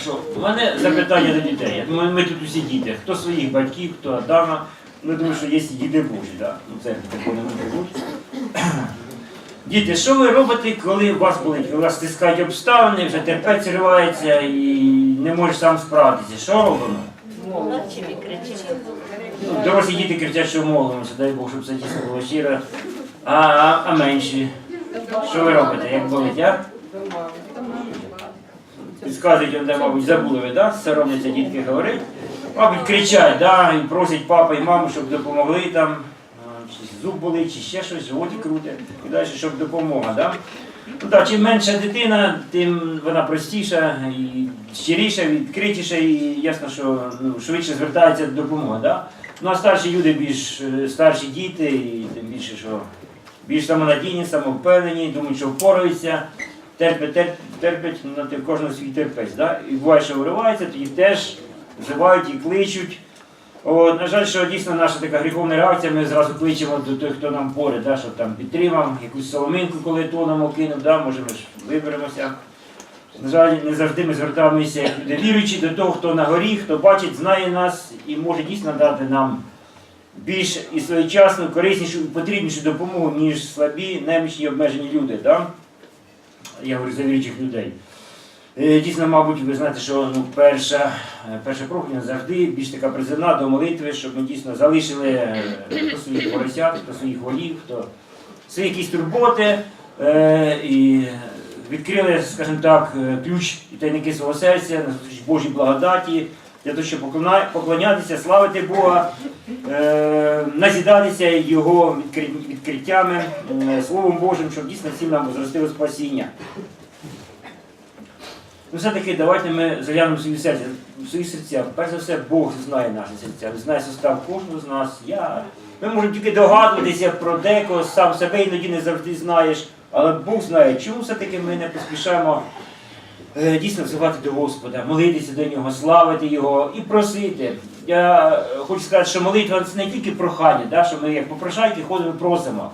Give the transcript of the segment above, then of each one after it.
Що, у мене запитання до дітей. Я думаю, ми тут усі діти. Хто своїх батьків, хто Адама. Ну, я думаю, що є і діти Божі, да? ну це такого не можуть. Діти, що ви робите, коли у вас болить? Коли вас стискають обставини, вже терпець ривається і не можеш сам справитися. Що робимо? Ну, дорослі діти кричать, що молимося, дай Бог, щоб це дійсно було щиро. А, а, а менші? Що ви робите? Як болить, а? Підказують, вони, мабуть, забули ви, да? Соромляться дітки говорить. Мабуть, кричать, да? і просять папа і маму, щоб допомогли там, чи зуб болить, чи ще щось, животі крутять, і далі, щоб допомога. Да? Ну, так, чим менша дитина, тим вона простіша і щиріша, відкритіша, і ясно, що ну, швидше звертається до допомоги. Да? Ну а старші люди більш е, старші діти, і тим більше, що більш самонадійні, самовпевнені, думають, що впораються, терпять, терпять, терпять ну, в кожного свій терпець. Да? І буває, що виривається, тоді теж взивають і кличуть. От, на жаль, що дійсно наша така гріховна реакція, ми зразу кличемо до тих, хто нам поряд, да, щоб там підтримав, якусь соломинку, коли тонемо кинув, да, може ми ж виберемося. На жаль, не завжди ми звертаємося як люди віруючі до того, хто на горі, хто бачить, знає нас і може дійсно дати нам більш і своєчасну, кориснішу і потрібнішу допомогу, ніж слабі, немічні, обмежені люди. Да? Я говорю за віруючих людей. Е, Дійсно, мабуть, ви знаєте, що ну, перша, е, перша проповідь завжди більш така призивна до молитви, щоб ми дійсно залишили е, хто своїх поросят, хто своїх волів, хто свої якісь турботи е, і відкрили, скажімо так, ключ і тайники свого серця на Божій благодаті, для того, щоб поклонятися, славити Бога, е, назідатися Його відкриттями, е, Словом Божим, щоб дійсно всім нам возростило спасіння. Ну, все-таки давайте ми заглянемо свої серця, свої серця. Перш за все, Бог знає наші серця, знає состав кожного з нас. Я. Ми можемо тільки догадуватися про декого, сам себе іноді не завжди знаєш, але Бог знає, чому все-таки ми не поспішаємо дійсно взивати до Господа, молитися до нього, славити Його і просити. Я е, хочу сказати, що молитва це не тільки прохання, да, що ми як попрошайки ходимо просимо.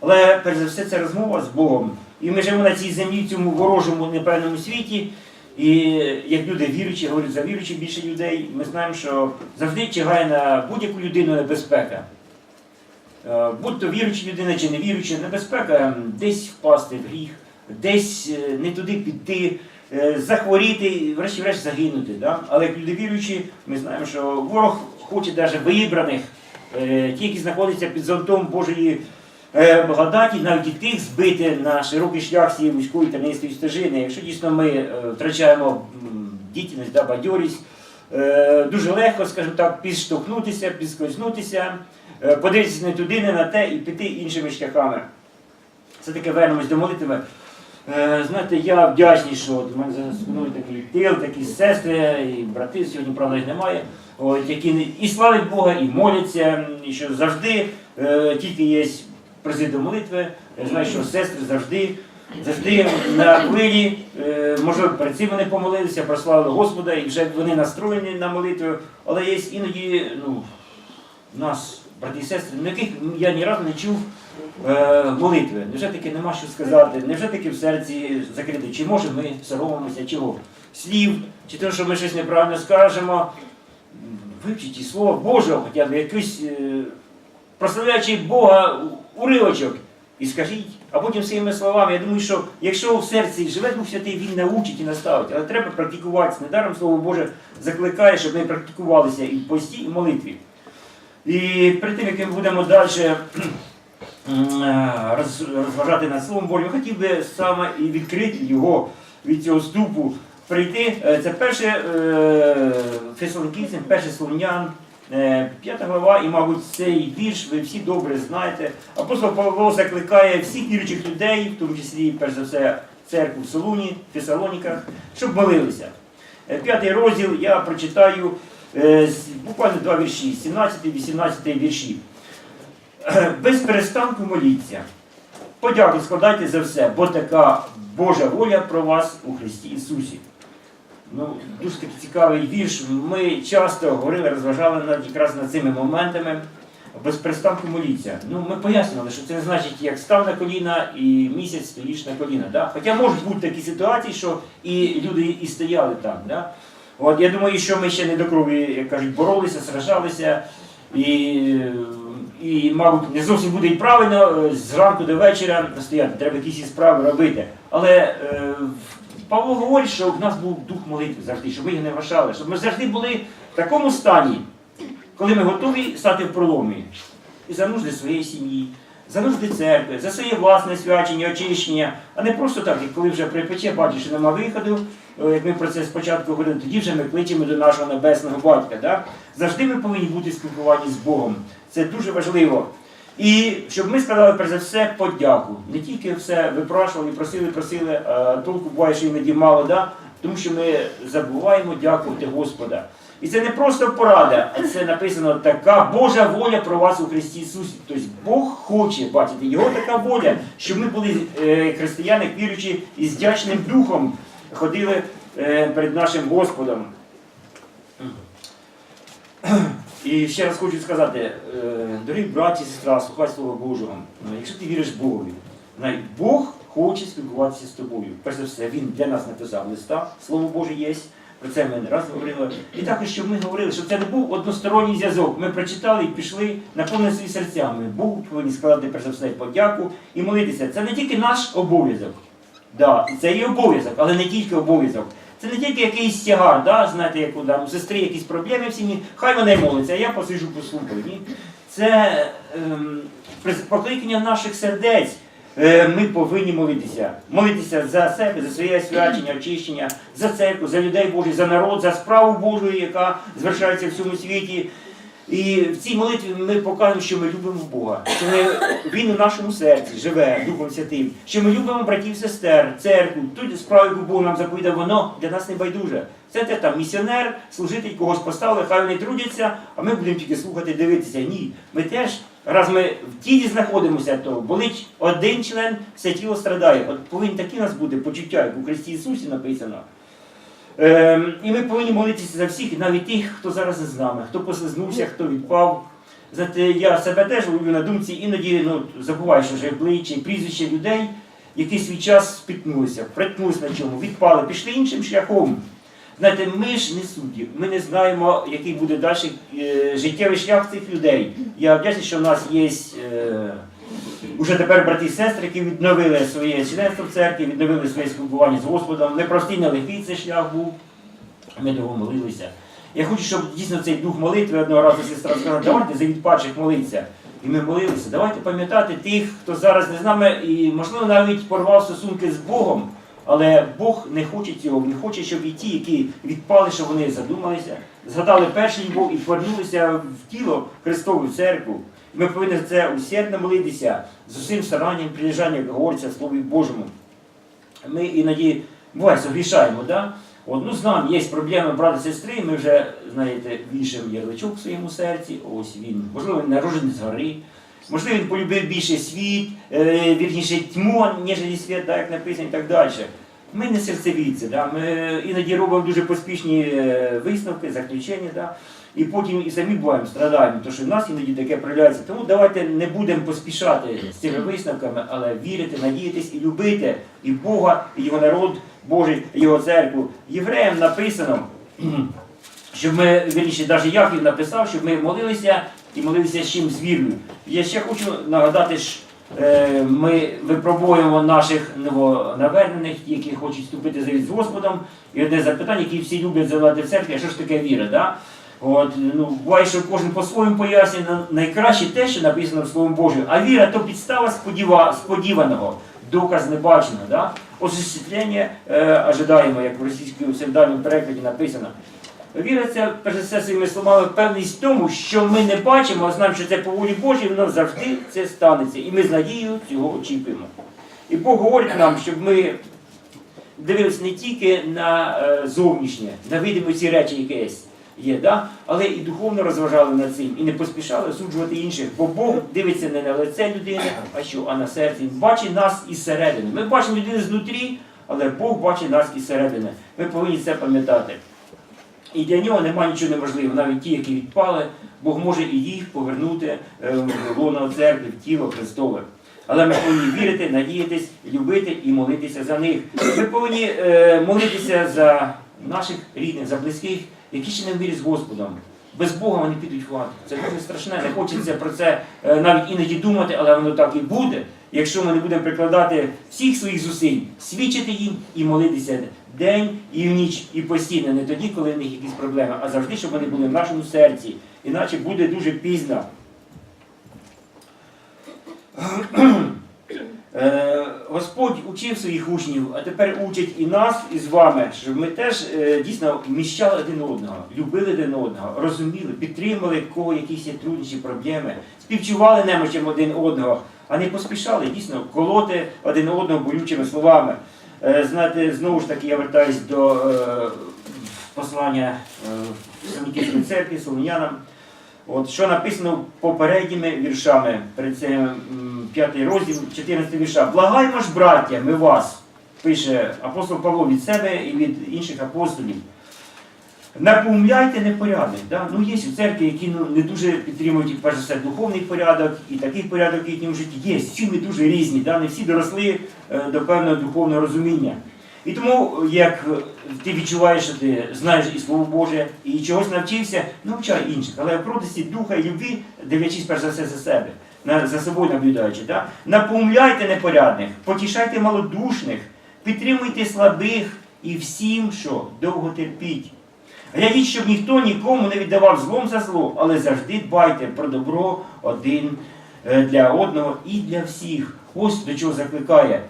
Але перш за все це розмова з Богом. І ми живемо на цій землі, в цьому ворожому непевному світі. І як люди віруючі, говорять за віруючих більше людей, ми знаємо, що завжди чигає на будь-яку людину небезпека. Е, Будь то віруюча людина чи не віруюча, небезпека десь впасти в гріх, десь е, не туди піти, е, захворіти, і врешті-решт загинути. Да? Але як люди віруючі, ми знаємо, що ворог хоче навіть вибраних, е, ті, які знаходяться під зонтом Божої е, благодаті, навіть і тих збити на широкий шлях цієї вузької тернистої стежини. Якщо дійсно ми е, втрачаємо м, дітельність, да, бадьорість, е, дуже легко, скажімо так, підштовхнутися, підскользнутися, е, подивитися не туди, не на те і піти іншими шляхами. Це таке вернемось до молитви. Е, Знаєте, я вдячний, що от у мене спиною такий тил, такі сестри і брати, сьогодні, правда, їх немає, от, які і славять Бога, і моляться, і що завжди е, тільки є призи до молитви. Я знаю, що сестри завжди, завжди на хвилі, е, можливо, перед цим вони помолилися, прославили Господа, і вже вони настроєні на молитву, але є іноді, ну, нас, брати і сестри, на яких я ні разу не чув е, молитви. Невже таки нема що сказати? Невже таки в серці закрите? Чи може ми соромимося чого? Слів, чи того, що ми щось неправильно скажемо? Вивчіть і слово Божого, хоча б якийсь е, прославляючи Бога уривочок. І скажіть, а потім своїми словами, я думаю, що якщо в серці живе Дух Святий, він научить і наставить, але треба практикуватися. Недаром Слово Боже закликає, щоб ми практикувалися і в пості, і в молитві. І перед тим, як ми будемо далі розважати над Словом Божим, хотів би саме і відкрити його від цього ступу прийти. Е, Це перше е, перше Словнян, е, п'ята глава, і, мабуть, цей вірш ви всі добре знаєте. Апостол Павло закликає всіх віруючих людей, в тому числі, перш за все, церкву в Солуні, в Фесалоніках, щоб молилися. Е, П'ятий розділ я прочитаю е, буквально два вірші, 17-18 вірші. Без перестанку моліться. Подяку складайте за все, бо така Божа воля про вас у Христі Ісусі. Ну, дуже такий цікавий вірш. Ми часто говорили, розважали над якраз над цими моментами. без перестанку моліться. Ну, ми пояснювали, що це не значить, як став на коліна і місяць стоїш на коліна. Да? Хоча можуть бути такі ситуації, що і люди і стояли там. Да? От, я думаю, що ми ще не до крові, як кажуть, боролися, сражалися. І, і, мабуть, не зовсім буде і правильно е, зранку до вечора стояти, треба якісь справи робити. Але е, Павло говорить, що в нас був дух молитви завжди, щоб ми їх не вважали, щоб ми завжди були в такому стані, коли ми готові стати в проломі і за нужди своєї сім'ї, за нужди церкви, за своє власне свячення, очищення, а не просто так, як коли вже припече, бачиш, що нема виходу, е, як ми про це спочатку говорили, тоді вже ми кличемо до нашого небесного батька. Да? Завжди ми повинні бути спілкуванні з Богом. Це дуже важливо. І щоб ми сказали перш за все подяку. Не тільки все випрашували, просили, просили, а толку буває, що іноді мало, да? тому що ми забуваємо дякувати Господа. І це не просто порада, а це написано така Божа воля про вас у Христі Ісусі. Тобто Бог хоче бачити його така воля, щоб ми були е, християни, віруючи і з вдячним духом ходили е, перед нашим Господом. І ще раз хочу сказати, е, дорогі браті і сестра, слухай Слово Божого. Ну, Якщо ти віриш Богові, Бог хоче спілкуватися з тобою. Перш за все, Він для нас написав листа, Слово Боже є. Про це ми не раз говорили. І також, щоб ми говорили, що це не був односторонній зв'язок. Ми прочитали і пішли, наповнили свої серця. Ми Богу повинні складати перш за все подяку і молитися. Це не тільки наш обов'язок. Да, це і обов'язок, але не тільки обов'язок. Це не тільки якийсь тягар, да, знаєте, як у, там, у сестри якісь проблеми в сім'ї, хай вона молиться, а я посиджу послухаю. Ні? Це ем, покликання наших сердець. Е, Ми повинні молитися. Молитися за себе, за своє свячення, очищення, за церкву, за людей Божих, за народ, за справу Божу, яка звершається в цьому світі. І в цій молитві ми покажемо, що ми любимо Бога, що ми, Він у нашому серці живе Духом Святим, що ми любимо братів, сестер, церкву, ту справу, яку Бог нам заповідав, воно для нас не байдуже. Це те там місіонер, служитель когось поставили, хай вони трудяться, а ми будемо тільки слухати, дивитися. Ні, ми теж, раз ми в тілі знаходимося, то болить один член, все тіло страдає. От повинні такі у нас бути почуття, як у Христі Ісусі написано. Ем, і ми повинні молитися за всіх, навіть тих, хто зараз з нами, хто послизнувся, хто відпав. Знаєте, я себе теж ловлю на думці, іноді ну, забуваю, що вже обличчя і прізвища людей, які свій час спіткнулися, приткнулися на чому, відпали, пішли іншим шляхом. Знаєте, ми ж не судді, ми не знаємо, який буде далі е, життєвий шлях цих людей. Я вдячний, що в нас є е, уже тепер брати і сестри, які відновили своє членство в церкві, відновили своє спілкування з Господом. Непростий, нелегкий цей шлях був. Ми довго молилися. Я хочу, щоб дійсно цей дух молитви одного разу сестра сказала, давайте за відпадших молитися. І ми молилися. Давайте пам'ятати тих, хто зараз не з нами і, можливо, навіть порвав стосунки з Богом. Але Бог не хоче цього, Він хоче, щоб і ті, які відпали, щоб вони задумалися, згадали перший любов і повернулися в тіло Христову церкву. Ми повинні це усердно молитися з усім старанням, прилежанням, говориться Слові Божому. Ми іноді буває согрішаємо, да? От, ну, з нами є проблеми брата сестри, ми вже, знаєте, вішаємо ярличок в своєму серці, ось він, можливо, він народжений з гори, можливо, він полюбив більше світ, е, вірніше тьму, ніж світ, да, як написано і так далі. Ми не серцевідці, да? ми іноді робимо дуже поспішні е, висновки, заключення, да? і потім і самі буваємо, страдаємо, тому що в нас іноді таке проявляється. Тому давайте не будемо поспішати з цими висновками, але вірити, надіятись і любити і Бога, і його народ Божий, і його церкву. Євреям написано, щоб ми, вірніше, навіть Яків написав, щоб ми молилися і молилися з чим з вірою. Я ще хочу нагадати, що е, ми випробуємо наших новонавернених, які хочуть вступити завіт з Господом. І одне запитання, яке всі люблять задавати в церкві, а що ж таке віра? Да? От, ну, буває, що кожен по-своєму пояснює найкраще те, що написано в Словом Божому. А віра то підстава сподіва, сподіваного, доказ небаченого. Да? Освітлення е, ожидаємо, як в російському синодальному перекладі написано. Це, перш за все, своїми словами, певність в тому, що ми не бачимо, а знаємо, що це по волі Божій, воно завжди це станеться. І ми з надією цього очікуємо. І Бог говорить нам, щоб ми дивилися не тільки на е, зовнішнє, на видимі ці речі, які є, да? але і духовно розважали над цим, і не поспішали осуджувати інших. Бо Бог дивиться не на лице людини, а що, а на серце. Він бачить нас із середини. Ми бачимо людину знутрі, але Бог бачить нас із середини. Ми повинні це пам'ятати. І для нього немає нічого неможливого, навіть ті, які відпали, Бог може і їх повернути е, в лоно церкви, в тіло Христове. Але ми повинні вірити, надіятись, любити і молитися за них. Ми повинні е, молитися за наших рідних, за близьких, які ще не в вірі з Господом. Без Бога вони підуть в ад. Це дуже страшне. Не хочеться про це е, навіть іноді думати, але воно так і буде. Якщо ми не будемо прикладати всіх своїх зусиль, свідчити їм і молитися день і в ніч, і постійно, не тоді, коли в них якісь проблеми, а завжди, щоб вони були в нашому серці. Іначе буде дуже пізно. Е, Господь учив своїх учнів, а тепер учить і нас, і з вами, щоб ми теж е, дійсно вміщали один одного, любили один одного, розуміли, підтримували в кого якісь є труднощі, проблеми, співчували немочам один одного, а не поспішали дійсно колоти один одного болючими словами. Е, Знаєте, знову ж таки я вертаюсь до е, послання е, Самітівської Солонянам. От що написано попередніми віршами, цим п'ятий розділ, 14 вірша. Благаємо ж, браття, ми вас, пише апостол Павло від себе і від інших апостолів. Напомляйте непорядок. Да? Ну, є у церкві, які ну, не дуже підтримують перш за все духовний порядок і такий порядок в їхньому житті. Є, всі ми дуже різні, да? не всі доросли е, до певного духовного розуміння. І тому, як е, ти відчуваєш, що ти знаєш і Слово Боже, і чогось навчився, навчай інших. Але в протисті духа і любві, дивлячись перш за все за себе, за собою наблюдаючи. Да? Напомляйте непорядних, потішайте малодушних, підтримуйте слабих і всім, що довго терпіть. Глядіть, щоб ніхто нікому не віддавав злом за зло, але завжди дбайте про добро один е, для одного і для всіх. Ось до чого закликає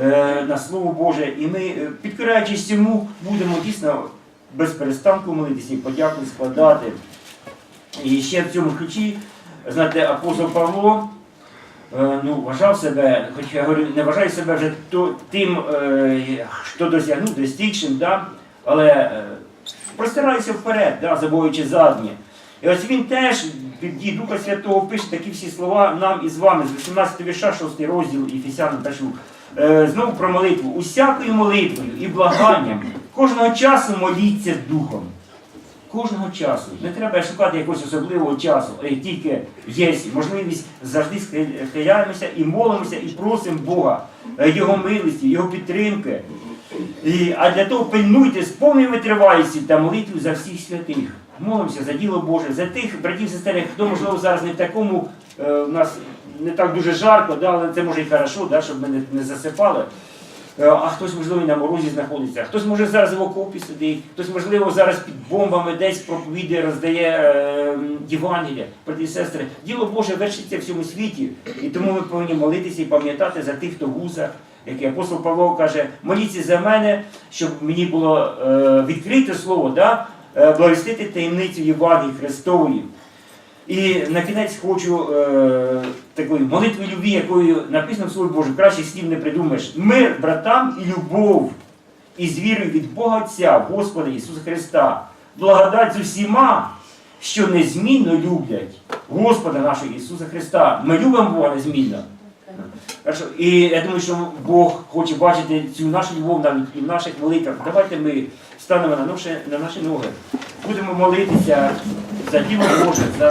е, на Слово Боже. І ми, е, підпираючись цьому, будемо дійсно без перестанку молитися і подяку складати. І ще в цьому ключі, знаєте, апостол Павло ну, вважав себе, хоч я говорю, не вважаю себе вже тим, хто досягнув, достигшим, да? але простираюся вперед, да, забуваючи заднє. І ось він теж від дії Духа Святого пише такі всі слова нам і з вами, з 18 вірша, 6 розділ Ефесянам пишу. Е, знову про молитву. Усякою молитвою і благанням кожного часу моліться духом. Кожного часу. Не треба шукати якогось особливого часу, а як тільки є можливість, завжди схи- схиляємося і молимося, і просимо Бога, е, Його милості, Його підтримки. І, а для того пильнуйте з повною витривалістю та молитву за всіх святих. Молимося за діло Боже, за тих братів сестер, хто, можливо, зараз не в такому, е, у нас не так дуже жарко, да, але це може і хорошо, да, щоб ми не, не засипали. Е, А хтось, можливо, і на морозі знаходиться, хтось може зараз в окопі сидить, хтось, можливо, зараз під бомбами десь проповідує, роздає е, Євангелія, брати і сестри. Діло Боже вершиться в всьому світі, і тому ми повинні молитися і пам'ятати за тих, хто в вузах, як і апостол Павло каже, моліться за мене, щоб мені було е, відкрите слово, да? е, благовістити таємницю Євангелії Христової. І на кінець хочу е, такої молитви любві, якою написано в Слові Боже, кращих слів не придумаєш. Мир братам і любов, і з вірою від Бога Отця, Господа Ісуса Христа, благодать з усіма, що незмінно люблять Господа нашого Ісуса Христа. Ми любимо Бога незмінно. Хорошо. І я думаю, що Бог хоче бачити цю нашу любов навіть і в наших молитвах. Давайте ми станемо на наші, на наші ноги. Будемо молитися за діло Боже, за